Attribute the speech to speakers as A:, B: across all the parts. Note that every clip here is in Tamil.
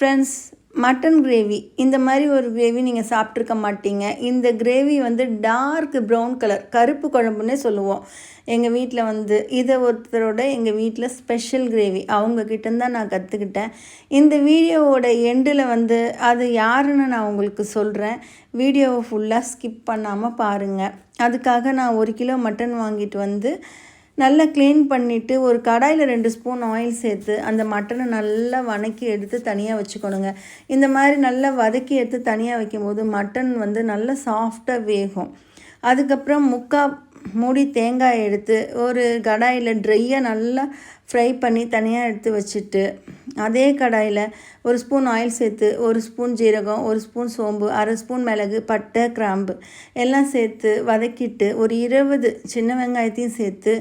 A: Friends mutton gravy. இந்த மாதிரி ஒரு கிரேவி நீங்கள் சாப்பிட்ருக்க மாட்டீங்க. இந்த கிரேவி வந்து டார்க் ப்ரௌன் கலர் கருப்பு குழம்புன்னே சொல்லுவோம். எங்கள் வீட்டில் வந்து இதை ஒருத்தரோட எங்கள் வீட்டில் ஸ்பெஷல் கிரேவி. அவங்கக்கிட்ட தான் நான் கற்றுக்கிட்டேன் இந்த வீடியோவோட எண்டில் வந்து அது யாருன்னு நான் உங்களுக்கு சொல்கிறேன் வீடியோவை ஃபுல்லாக ஸ்கிப் பண்ணாமல் பாருங்கள் அதுக்காக நான் ஒரு கிலோ மட்டன் வாங்கிட்டு வந்து நல்லா க்ளீன் பண்ணிவிட்டு ஒரு கடாயில் ரெண்டு ஸ்பூன் ஆயில் சேர்த்து அந்த மட்டனை நல்லா வதக்கி எடுத்து தனியாக வச்சுக்கணுங்க. இந்த மாதிரி நல்லா வதக்கி எடுத்து தனியாக வைக்கும்போது மட்டன் வந்து நல்லா சாஃப்டாக வேகும். அதுக்கப்புறம் முக்கா மூடி தேங்காய் எடுத்து ஒரு கடாயில் ட்ரையாக நல்லா ஃப்ரை பண்ணி தனியாக எடுத்து வச்சுட்டு அதே கடாயில் ஒரு ஸ்பூன் ஆயில் சேர்த்து ஒரு ஸ்பூன் ஜீரகம் ஒரு ஸ்பூன் சோம்பு அரை ஸ்பூன் மிளகு பட்டை கிராம்பு எல்லாம் சேர்த்து வதக்கிட்டு ஒரு இருபது சின்ன வெங்காயத்தையும் சேர்த்து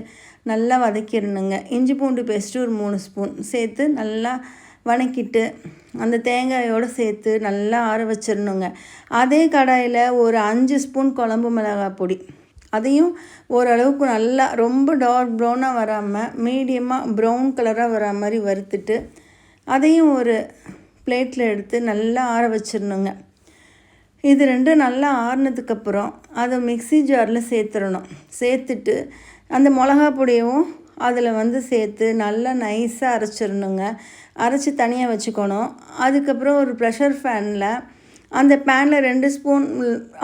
A: நல்லா வதக்கிடணுங்க. இஞ்சி பூண்டு பேஸ்ட்டு ஒரு மூணு ஸ்பூன் சேர்த்து நல்லா வணக்கிட்டு அந்த தேங்காயோடு சேர்த்து நல்லா ஆற வச்சிடணுங்க. அதே கடாயில் ஒரு அஞ்சு ஸ்பூன் குழம்பு மிளகாய் பொடி. அதையும் ஓரளவுக்கு நல்லா ரொம்ப டார்க் ப்ரௌனாக வராமல் மீடியமாக ப்ரௌன் கலராக வரா மாதிரி வறுத்துட்டு அதையும் ஒரு பிளேட்டில் எடுத்து நல்லா ஆற வச்சிடணுங்க. இது ரெண்டும் நல்லா ஆறுனதுக்கப்புறம் அதை மிக்சி ஜாரில் சேர்த்துடணும். சேர்த்துட்டு அந்த மிளகா பொடியும் அதில் வந்து சேர்த்து நல்லா நைஸாக அரைச்சிடணுங்க. அரைச்சி தனியாக வச்சுக்கணும். அதுக்கப்புறம் ஒரு ப்ரெஷர் ஃபேனில் அந்த பேனில் ரெண்டு ஸ்பூன்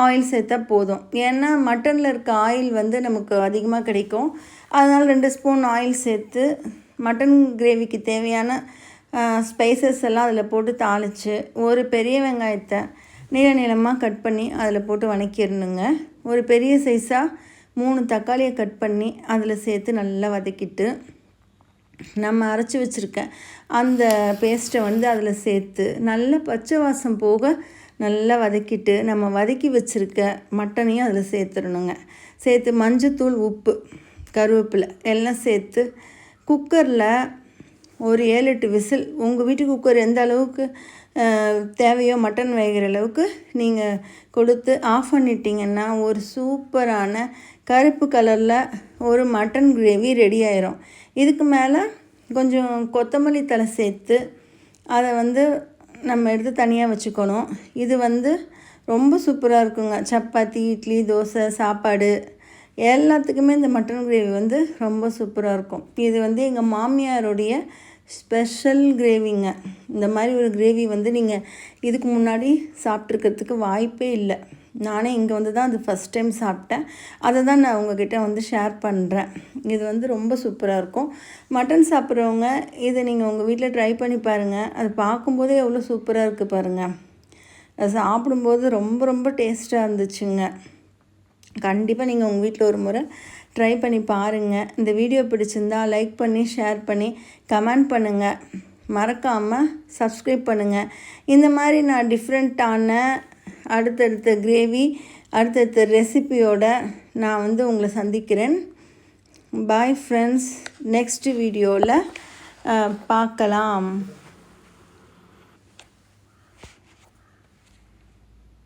A: ஆயில் சேர்த்தா போதும். ஏன்னா மட்டனில் இருக்க ஆயில் வந்து நமக்கு அதிகமாக கிடைக்கும். அதனால் ரெண்டு ஸ்பூன் ஆயில் சேர்த்து மட்டன் கிரேவிக்கு தேவையான ஸ்பைசஸ் எல்லாம் அதில் போட்டு தாளித்து ஒரு பெரிய வெங்காயத்தை நீள நீளமாக கட் பண்ணி அதில் போட்டு வணக்கிடணுங்க. ஒரு பெரிய சைஸாக மூணு தக்காளியை கட் பண்ணி அதில் சேர்த்து நல்லா வதக்கிட்டு நம்ம அரைச்சி வச்சுருக்க அந்த பேஸ்ட்டை வந்து அதில் சேர்த்து நல்ல பச்சை வாசம் போக நல்லா வதக்கிட்டு நம்ம வதக்கி வச்சுருக்க மட்டனையும் அதில் சேர்த்துடணுங்க. சேர்த்து மஞ்சத்தூள் உப்பு கருவேப்பிலை எல்லாம் சேர்த்து குக்கரில் ஒரு ஏழு எட்டு விசில் உங்கள் வீட்டு குக்கர் எந்த அளவுக்கு தேவையோ மட்டன் வேகிற அளவுக்கு நீங்கள் கொடுத்து ஆஃப் பண்ணிட்டீங்கன்னா ஒரு சூப்பரான கருப்பு கலரில் ஒரு மட்டன் கிரேவி ரெடி ஆயிரும். இதுக்கு மேலே கொஞ்சம் கொத்தமல்லி தலை சேர்த்து அதை வந்து நம்ம எடுத்து தனியாக வச்சுக்கணும். இது வந்து ரொம்ப சூப்பராக இருக்குங்க. சப்பாத்தி இட்லி தோசை சாப்பாடு எல்லாத்துக்குமே இந்த மட்டன் கிரேவி வந்து ரொம்ப சூப்பராக இருக்கும். இது வந்து எங்கள் மாமியாருடைய ஸ்பெஷல் கிரேவிங்க. இந்த மாதிரி ஒரு கிரேவி வந்து நீங்கள் இதுக்கு முன்னாடி சாப்பிட்ருக்கிறதுக்கு வாய்ப்பே இல்லை. நானே இங்கே வந்து தான் அது ஃபஸ்ட் டைம் சாப்பிட்டேன். அதை தான் நான் உங்ககிட்ட வந்து ஷேர் பண்ணுறேன் இது வந்து ரொம்ப சூப்பராக இருக்கும். மட்டன் சாப்பிட்றவங்க இதை நீங்கள் உங்கள் வீட்டில் ட்ரை பண்ணி பாருங்கள் அது பார்க்கும்போதே எவ்வளோ சூப்பராக இருக்குது பாருங்கள் அது சாப்பிடும்போது ரொம்ப ரொம்ப டேஸ்ட்டாக இருந்துச்சுங்க. கண்டிப்பாக நீங்கள் உங்கள் வீட்டில் ஒரு முறை ட்ரை பண்ணி பாருங்கள் இந்த வீடியோ பிடிச்சிருந்தா லைக் பண்ணி ஷேர் பண்ணி கமெண்ட் பண்ணுங்கள் மறக்காமல் சப்ஸ்கிரைப் பண்ணுங்கள் இந்த மாதிரி நான் டிஃப்ரெண்ட்டான அடுத்தடுத்த கிரேவி அடுத்தடுத்த ரெசிபியோட நான் வந்து உங்களை சந்திக்கிறேன். பாய் ஃப்ரெண்ட்ஸ் நெக்ஸ்ட் வீடியோவில் பார்க்கலாம்.